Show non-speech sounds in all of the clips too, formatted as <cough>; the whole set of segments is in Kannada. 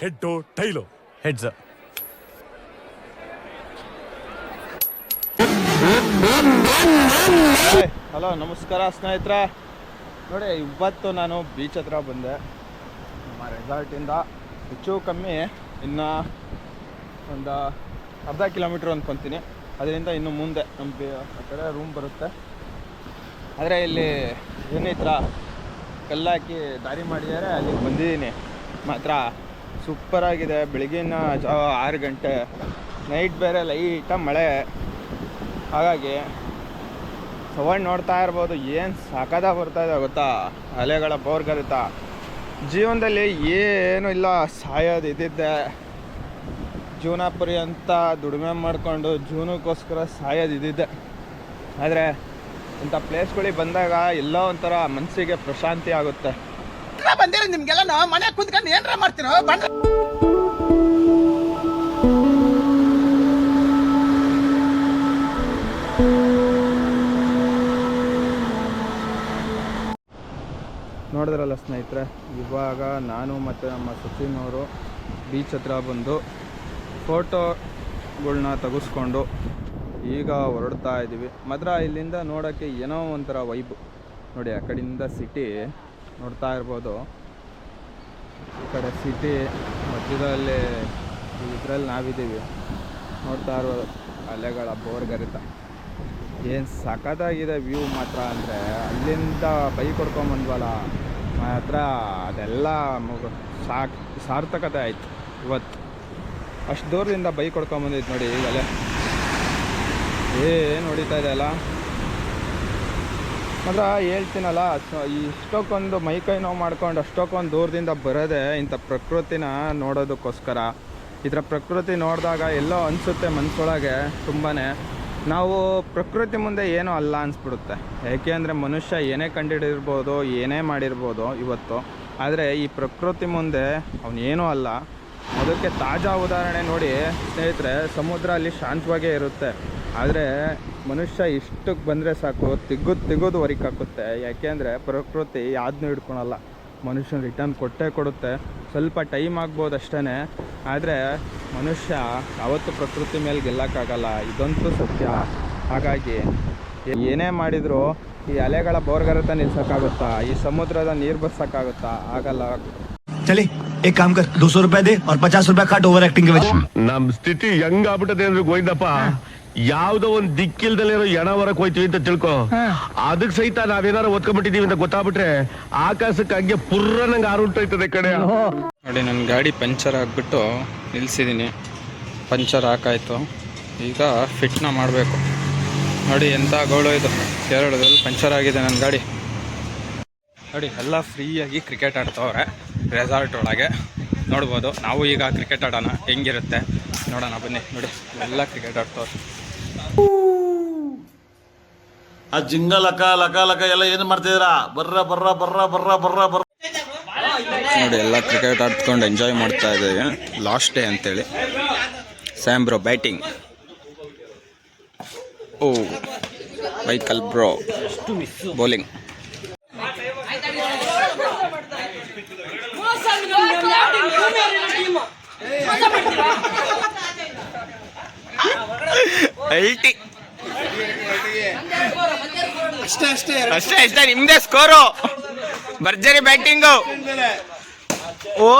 ಹೆಡ್ಡು ಟೈಲು ಹೆಡ್ಸ್ ಹಲೋ ನಮಸ್ಕಾರ ಸ್ನೇಹಿತರ. ನೋಡಿ ಇವತ್ತು ನಾನು ಬೀಚ್ ಹತ್ರ ಬಂದೆ. ನಮ್ಮ ರೆಸಾರ್ಟಿಂದ ಹೆಚ್ಚು ಕಮ್ಮಿ ಇನ್ನು ಒಂದು ಅರ್ಧ ಕಿಲೋಮೀಟ್ರ್ ಅಂದ್ಕೊತೀನಿ ಅದರಿಂದ ಇನ್ನು ಮುಂದೆ ನಮ್ಮ ಆ ಕಡೆ ರೂಮ್ ಬರುತ್ತೆ. ಆದರೆ ಇಲ್ಲಿ ಏನೈತ್ರ ಕಲ್ಲಾಕಿ ದಾರಿ ಮಾಡಿದರೆ, ಅಲ್ಲಿಗೆ ಬಂದಿದ್ದೀನಿ. ಮಾತ್ರ ಸೂಪರಾಗಿದೆ ಬೆಳಗಿನ ಜಾವ ಆರು ಗಂಟೆ. ನೈಟ್ ಬೇರೆ ಲೈಟಾಗಿ ಮಳೆ. ಹಾಗಾಗಿ ಸವಣ್ ನೋಡ್ತಾ ಇರ್ಬೋದು. ಏನು ಸಾಕದಾಗ ಬರ್ತಾ ಇದೆ ಗೊತ್ತಾ? ಅಲೆಗಳ ಬೋರ್ಗರಿತ. ಜೀವನದಲ್ಲಿ ಏನೂ ಇಲ್ಲ, ಸಾಯೋದು ಇದ್ದಿದ್ದೆ. ಜೀವನ ಪರ್ಯಂತ ದುಡಿಮೆ ಮಾಡಿಕೊಂಡು ಜೀವನಕ್ಕೋಸ್ಕರ ಸಾಯೋದು ಇದ್ದಿದ್ದೆ. ಆದರೆ ಇಂಥ ಪ್ಲೇಸ್ಗಳಿಗೆ ಬಂದಾಗ ಎಲ್ಲೋ ಒಂಥರ ಮನಸ್ಸಿಗೆ ಪ್ರಶಾಂತಿ ಆಗುತ್ತೆ. ಬಂದಿರ ನಿಮ್ಗೆಲ್ಲ ಮನೆ ಕುತ್ಕೊಂಡು ಏನಾರ ಮಾಡ್ತೀರೋ ನೋಡಿದ್ರಲ್ಲ ಸ್ನೇಹಿತರೆ, ಇವಾಗ ನಾನು ಮತ್ತು ನಮ್ಮ ಸಚಿನ್ ಅವರು ಬೀಚ್ ಹತ್ರ ಬಂದು ಫೋಟೋಗಳನ್ನ ತೆಗೆಸ್ಕೊಂಡು ಈಗ ಹೊರಡ್ತಾ ಇದ್ದೀವಿ ಮಾತ್ರ ಇಲ್ಲಿಂದ ನೋಡೋಕ್ಕೆ ಏನೋ ಒಂಥರ ವೈಬ್ ನೋಡಿ, ಆ ಕಡೆಯಿಂದ ಸಿಟಿ ನೋಡ್ತಾ ಇರ್ಬೋದು. ಈ ಕಡೆ ಸಿಟಿ ಮಧ್ಯದಲ್ಲಿ ಇದರಲ್ಲಿ ನಾವಿದ್ದೀವಿ. ನೋಡ್ತಾ ಇರ್ಬೋದು. ಅಲೆಗಳ ಬೋರ್ಗರಿತ. ಏನು ಸಖತ್ತಾಗಿದೆ ವ್ಯೂ ಮಾತ್ರ ಅಂದರೆ ಅಲ್ಲಿಂದ ಬೈಕ್ ಹೊಡ್ಕೊಂಬಂದ್ವಲ್ಲ ಮಾತ್ರ ಅದೆಲ್ಲ ಮುಗ ಸಾಕ್ ಸಾರ್ಥಕತೆ ಆಯ್ತು ಇವತ್ತು. ಅಷ್ಟು ದೂರದಿಂದ ಬೈಕ್ ಹೊಡ್ಕೊಂಬಂದಿದ್ದು ನೋಡಿ ಈಗಲೇ. ಏನು ಹೊಡಿತಾ ಇದೆ ಅಲ್ಲ. ಮಾತ್ರ ಹೇಳ್ತೀನಲ್ಲ ಈ ಇಷ್ಟಕ್ಕೊಂದು ಮೈಕೈ ನೋವು ಮಾಡ್ಕೊಂಡು ಅಷ್ಟಕ್ಕೊಂದು ದೂರದಿಂದ ಬರೋದೇ ಇಂಥ ಪ್ರಕೃತಿನ ನೋಡೋದಕ್ಕೋಸ್ಕರ. ಇದರ ಪ್ರಕೃತಿ ನೋಡಿದಾಗ ಎಲ್ಲೋ ಅನಿಸುತ್ತೆ ಮನಸ್ಸೊಳಗೆ ತುಂಬಾ ನಾವು ಪ್ರಕೃತಿ ಮುಂದೆ ಏನೂ ಅಲ್ಲ ಅನಿಸ್ಬಿಡುತ್ತೆ. ಯಾಕೆ ಅಂದರೆ ಮನುಷ್ಯ ಏನೇ ಕಂಡುಹಿಡಿರ್ಬೋದು ಏನೇ ಮಾಡಿರ್ಬೋದು ಇವತ್ತು. ಆದರೆ ಈ ಪ್ರಕೃತಿ ಮುಂದೆ ಅವನೇನೂ ಅಲ್ಲ. ಅದಕ್ಕೆ ತಾಜಾ ಉದಾಹರಣೆ ನೋಡಿ, ಸ್ನೇಹಿತರೆ, ಸಮುದ್ರ ಅಲ್ಲಿ ಶಾಂತವಾಗೇ ಇರುತ್ತೆ. ಆದರೆ ಮನುಷ್ಯ ಇಷ್ಟಕ್ಕೆ ಬಂದರೆ ಸಾಕು, ತಿಗ್ಗುದು ತಿಗೋದು ಹೊರಕಾಕುತ್ತೆ ಯಾಕೆ ಅಂದರೆ ಪ್ರಕೃತಿ ಯಾವ್ದನ್ನೂ ಹಿಡ್ಕೊಳಲ್ಲ. ಮನುಷ್ಯನ ರಿಟರ್ನ್ ಕೊಟ್ಟೇ ಕೊಡುತ್ತೆ. ಸ್ವಲ್ಪ ಟೈಮ್ ಆಗ್ಬೋದು ಅಷ್ಟೇ ಆದರೆ ಮನುಷ್ಯ ಯಾವತ್ತೂ ಪ್ರಕೃತಿ ಮೇಲೆ ಗೆಲ್ಲಕ್ಕಾಗಲ್ಲ. ಇದಂತೂ ಸತ್ಯ. ಹಾಗಾಗಿ ಏನೇ ಮಾಡಿದರೂ ಈ ಅಲೆಗಳ ಬೋರ್ಗರತ ನಿಲ್ಸೋಕ್ಕಾಗುತ್ತಾ? ಈ ಸಮುದ್ರದ ನೀರು ಬರ್ಸೋಕ್ಕಾಗುತ್ತಾ? ಆಗಲ್ಲ. ಚಲಿ ಏಕ್ ಕಾಮ್ ಕರ್ ದೋ ರೂಪಾಯಿ ದೇ ಪಚಾಸ್ ರೂಪಾಯಿ ಕಟ್ ಓವರ್ ಆಕ್ಟಿಂಗ್ ನಮ್ಮ ಸ್ಥಿತಿ ಹೆಂಗಾಗ್ಬಿಟ್ಟದೆ ಅಂದ್ರೆ ಗೋವಿಂದಪ್ಪ? ಯಾವ್ದೋ ಒಂದ್ ದಿಕ್ಕಿಲ್ದಲ್ಲಿ ಎಣ ಹೊರಕ್ ಹೋಯ್ತೀವಿ ಅಂತ ತಿಳ್ಕೊ. ಅದಕ್ ಸಹಿತ ನಾವೇನಾರ ಒತ್ಕೊಂಡ್ಬಿಟ್ಟಿದೀವಿ ಅಂತ ಗೊತ್ತಾಗ್ಬಿಟ್ರೆ ಆಕಾಶಕ್ಕೆ ಹಂಗೆ ಪುರ್ರ ನಂಗೆ ಆರುಂಟೋಯ್ತದೆ ಕಡೆ ನೋಡಿ ನನ್ನ ಗಾಡಿ ಪಂಚರ್ ಆಗ್ಬಿಟ್ಟು ನಿಲ್ಸಿದೀನಿ. ಪಂಚರ್ ಹಾಕಾಯ್ತು. ಈಗ ಫಿಟ್ನ ಮಾಡಬೇಕು. ನೋಡಿ ಎಂತ ಗೋಳು ಇದು. ಕೇರಳದಲ್ಲಿ ಪಂಚರ್ ಆಗಿದೆ ನನ್ನ ಗಾಡಿ. ನೋಡಿ ಎಲ್ಲ ಫ್ರೀಯಾಗಿ ಕ್ರಿಕೆಟ್ ಆಡ್ತವ್ರೆ ರೆಸಾರ್ಟ್ ಒಳಗೆ. ನೋಡ್ಬೋದು. ನಾವು ಈಗ ಕ್ರಿಕೆಟ್ ಆಡೋಣ. ಹೆಂಗಿರುತ್ತೆ? ನೋಡೋಣ ಬನ್ನಿ. ನೋಡಿ ಎಲ್ಲ ಕ್ರಿಕೆಟ್ ಆಡ್ತವ್ರು ಆ ಜಿಂಗ ಲಕ ಲಕ ಲಕ ಎಲ್ಲ ಏನು ಮಾಡ್ತಿದ್ದೀರಾ? ಬರ್ರ ಬರ್ರ ಬರ್ರ ಬರ್ರ ಬರ್ರ ಬರ್ರ. ನೋಡಿ ಎಲ್ಲ ಕ್ರಿಕೆಟ್ ಆಡ್ಕೊಂಡು ಎಂಜಾಯ್ ಮಾಡ್ತಾ ಇದ್ದೀವಿ. ಲಾಸ್ಟ್ ಡೇ ಅಂತೇಳಿ. ಸ್ಯಾಮ್ ಬ್ರೋ ಬ್ಯಾಟಿಂಗ್ ಓ ವೈಕಲ್ ಬ್ರೋ ಬೌಲಿಂಗ್ ಅಲ್ಟಿ ಅಷ್ಟೇ ಅಷ್ಟೇ ನಿಮ್ದೇ ಸ್ಕೋರು ಭರ್ಜರಿ ಬ್ಯಾಟಿಂಗು ಓ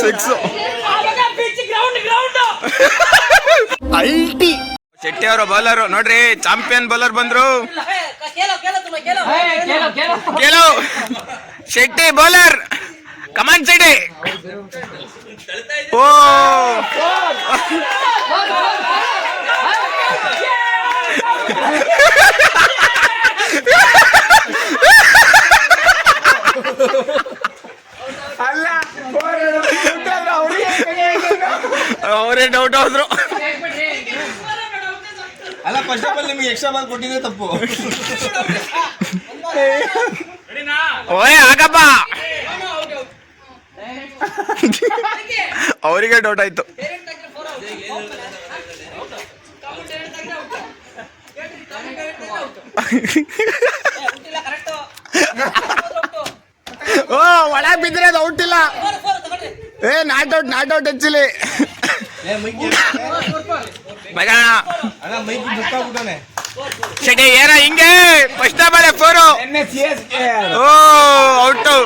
ಸಿಕ್ಸ್ ಅಲ್ಟಿ. ಶೆಟ್ಟಿ ಅವರ ಬೌಲರ್ ನೋಡ್ರಿ ಚಾಂಪಿಯನ್ ಬೌಲರ್ ಬಂದ್ರು. ಕೇಳು Shetty bowler come on side ಓ. ಅವರೇ ಡೌಟ್ ಆದ್ರು. ಅಲ್ಲ ಫಸ್ಟ್ ಆಫ್ ಆಲ್ ನಿಮ್ಗೆ ಎಕ್ಸ್ಟ್ರಾ ಬಾಲ್ ಕೊಟ್ಟಿದ್ರೆ ತಪ್ಪು. ಓಯ್ ಆಗಪ್ಪ <laughs> ಅವರಿಗೆ ಡೌಟ್ ಆಯ್ತು. <laughs> ಓ ಒಳ ಬಿದ್ರೆ ಅದು ಔಟ್ ಇಲ್ಲ. ಏ not out not out Shetty ಏನ ಹಿಂಗೆ? ಫಸ್ಟ್ ಬಾಳೆ ಫೋರು ಓ ಔಟು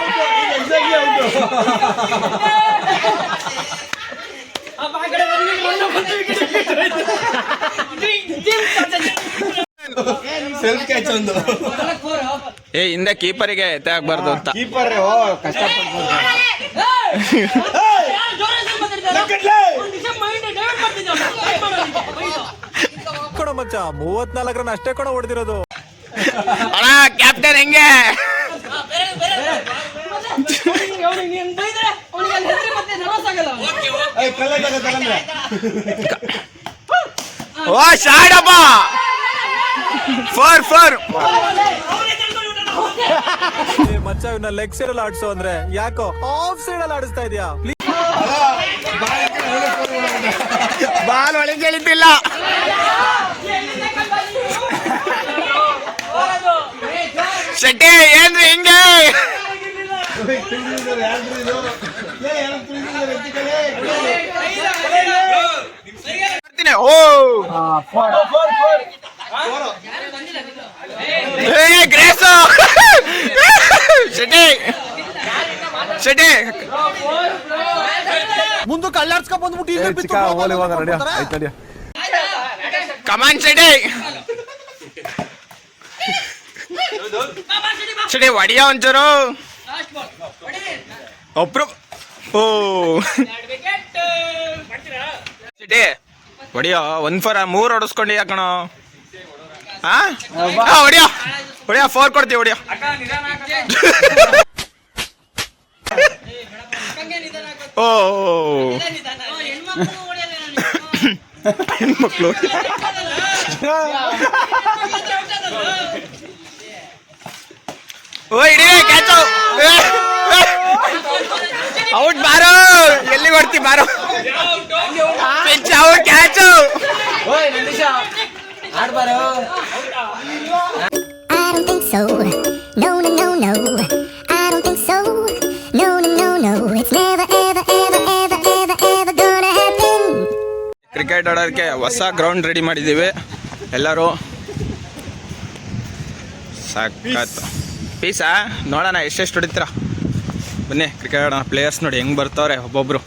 ಏ ಹಿಂದೆ ಕೀಪರಿಗೆ ಎತ್ತೆ ಆಗ್ಬಾರ್ದು ಅಂತ. ಕೊಡ ಮಚ್ಚ ಮೂವತ್ನಾಲ್ಕು ರನ್ ಅಷ್ಟೇ ಕೊಡ ಹೊಡೆದಿರೋದು. ಅಣ್ಣ ಕ್ಯಾಪ್ಟನ್ ಹೆಂಗೆ? ಓ ಶಾಡಪ್ಪ! Four four. ಮಚ್ಚ ಇವನ್ನ ಲೆಗ್ ಸೈಡ್ ಅಲ್ಲಿ ಆಡಿಸೋ ಅಂದ್ರೆ ಯಾಕೋ ಆಫ್ ಸೈಡ್ ಅಲ್ಲಿ ಆಡಿಸ್ತಾ ಇದೀಯಾ? ಬಾಲ್ ಒಳಗೆ ಎಳಿತಿಲ್ಲ ಶೆಟ್ಟಿ ಏನ್ರಿ ಹಿಂಗೆ ಮಾಡ್ತೀನಿ. ಓ ಏ ಗ್ರೇಸು ಶೆಟ್ಟಿ ಶೆಟ್ಟಿ ಮುಂದಕ್ಕೆ ಅಲ್ಲಾಡ್ಸ್ಕೊಂಡ್ ಬಂದ್ಬಿಟ್ಟು ಕಮಾನ್ ಶೆಟ್ಟಿ ಶೆಟ್ಟಿ ಒಡಿಯ ಒಂಚೂರು ಒಬ್ರು ಓ. ಹೊಡಿಯೋ, ಒಂದ್ ಫೋರ್, ಮೂರ್ ಹೊಡಿಸ್ಕೊಂಡಿ ಯಾಕಣೋ ಹೊಡಿಯೋ. ಹೊಡಿಯೋ ಫೋರ್ ಕೊಡ್ತೀವಿ, ಹೊಡಿಯೋ. ಓ ಹೆಣ್ಮಕ್ಳು. ಓ ಇಡೀ ಕ್ಯಾಚು <laughs> ಔಟ್ ಬಾರೋ ಎಲ್ಲಿ ಕೊಡ್ತಿ ಬಾರೋ. ಫೆನ್ಚ ಔಟ್ ಕ್ಯಾಚ್ ಕ್ರಿಕೆಟ್ ಆಡೋದಕ್ಕೆ ಹೊಸ ಗ್ರೌಂಡ್ ರೆಡಿ ಮಾಡಿದ್ದೀವಿ. ಎಲ್ಲರೂ ಸಾಕಾಯ್ತು ಪೀಸಾ ನೋಡೋಣ ಎಷ್ಟೆಷ್ಟು ಹೊಡಿತೀರ? ಬನ್ನಿ ಕ್ರಿಕೆಟ್ ಆಡೋಣ. ಪ್ಲೇಯರ್ಸ್ ನೋಡಿ ಹೆಂಗ್ ಬರ್ತಾವ್ರೆ ಒಬ್ಬೊಬ್ರು.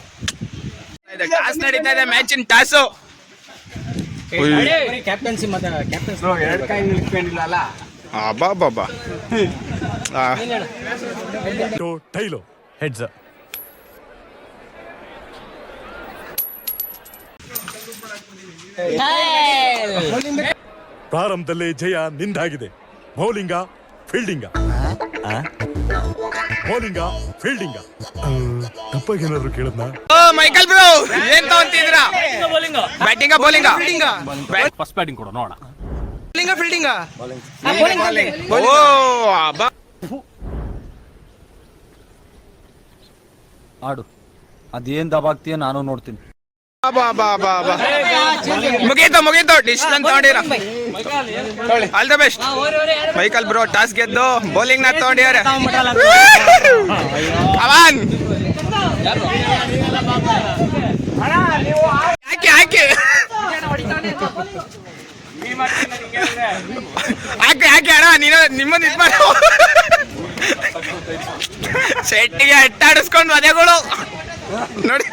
ಟಾಸ್ ನಡೀತಾ ಇದೆ ಮ್ಯಾಚಿನ ಟಾಸು ಅಬ್ಬಾ ಬಾಬಾ ಟೈಲು ಹೆಡ್ಸ್ ಪ್ರಾರಂಭದಲ್ಲೇ ಜಯ ನಿಂದಾಗಿದೆ. ಬೌಲಿಂಗ ಫೀಲ್ಡಿಂಗ ಬೌಲಿಂಗ ಫೀಲ್ಡಿಂಗ ತಪ್ಪಾಗೇನಾದ್ರು ಕೇಳದ್ನ? ಓ ಮೈಕಲ್ ಬ್ರೋ ಏನ್ ತಗೊಂತಿದ್ರ ಬ್ಯಾಟಿಂಗ ಬೌಲಿಂಗ ಫಸ್ಟ್ ಬ್ಯಾಟಿಂಗ್ ಕೊಡು ನೋಡೋಣ. ಓ ಅಬ್ಬಾ. ಆಡು. ಅದೇನ್ ದಬಾಗ್ತೀಯ ನಾನು ನೋಡ್ತೀನಿ. ಮುಗೀತು ಮುಗೀತು. Decision ತಗೊಂಡಿರ. All the best Michael bro toss ಗೆದ್ದು ಬೌಲಿಂಗ್ನ ತಗೊಂಡಿದ್ದಾರೆ. ಅವಾನ್ ಹಾಕಿ ಹಾಕಿ. ಹಾಕಿ ಹಾಕಿ ಅಣ್ಣ, ನೀನು ನಿಮ್ಮನ್ನ ಇದು ಮಾಡು. ಸೆಟ್ಟಿಗೆ ಅಟ್ಟಾಡಿಸ್ಕೊಂಡು ಮದೆಗಳು ನೋಡಿ.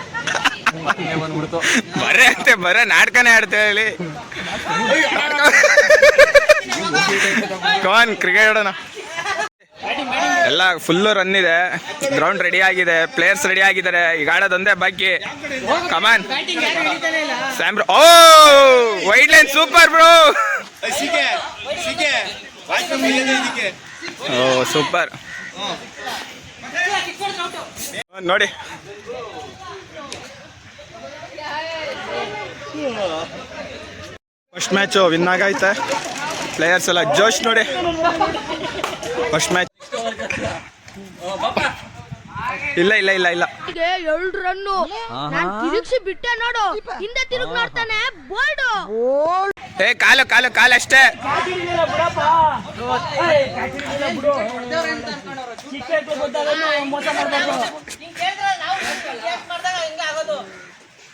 ಬರೇ ಅಂತೆ ಬರೇ ನಾಟಕನೇ ಆಡ್ತೇವೆ ಹೇಳಿ ಕಾನ್ ಕ್ರಿಕೆಟ್ ಆಡೋಣ. ಎಲ್ಲ ಫುಲ್ಲು ರನ್ ಇದೆ. ಗ್ರೌಂಡ್ ರೆಡಿ ಆಗಿದೆ. ಪ್ಲೇಯರ್ಸ್ ರೆಡಿ ಆಗಿದ್ದಾರೆ. ಈಗ ಆಡೋದೊಂದೇ ಬಾಕಿ ಕಮಾನ್ ಸ್ಯಾಮ್ ಓ ವೈಡ್ ಲೈನ್ ಸೂಪರ್ ಬ್ರೋ ಓ ಸೂಪರ್ ನೋಡಿ. ಫಸ್ಟ್ ಮ್ಯಾಚು ವಿನ್ ಆಗೈತೆ ಪ್ಲೇಯರ್ಸ್ ಎಲ್ಲ ಜೋಶ್ ನೋಡಿ. ಫಸ್ಟ್ ಮ್ಯಾಚ್ ಇಲ್ಲ ಇಲ್ಲ ಇಲ್ಲ ಇಲ್ಲ. ಎರಡು ರನ್ನು ನಾನ್ ತಿರುಗಿಸಿ ಬಿಟ್ಟೆ ನೋಡು. ಹಿಂದೆ ತಿರುಗಿ ನೋಡ್ತಾನೆ ಬೋಲ್ಡ್ ಏ ಕಾಲು ಕಾಲು ಕಾಲು ಅಷ್ಟೇ.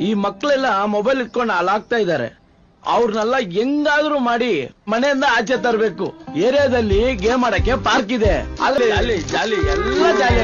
ಈ ಮಕ್ಕಳೆಲ್ಲ ಮೊಬೈಲ್ ಇಟ್ಕೊಂಡು ಹಾಲಾಗ್ತಾ ಇದ್ದಾರೆ. ಅವ್ರನ್ನೆಲ್ಲ ಹೆಂಗಾದ್ರೂ ಮಾಡಿ ಮನೆಯಿಂದ ಆಚೆ ತರಬೇಕು. ಏರಿಯಾದಲ್ಲಿ ಗೇಮ್ ಆಡಕ್ಕೆ ಪಾರ್ಕ್ ಇದೆ. ಅಲ್ಲಿ ಜಾಲಿ ಜಾಲಿ ಎಲ್ಲ ಜಾಲಿ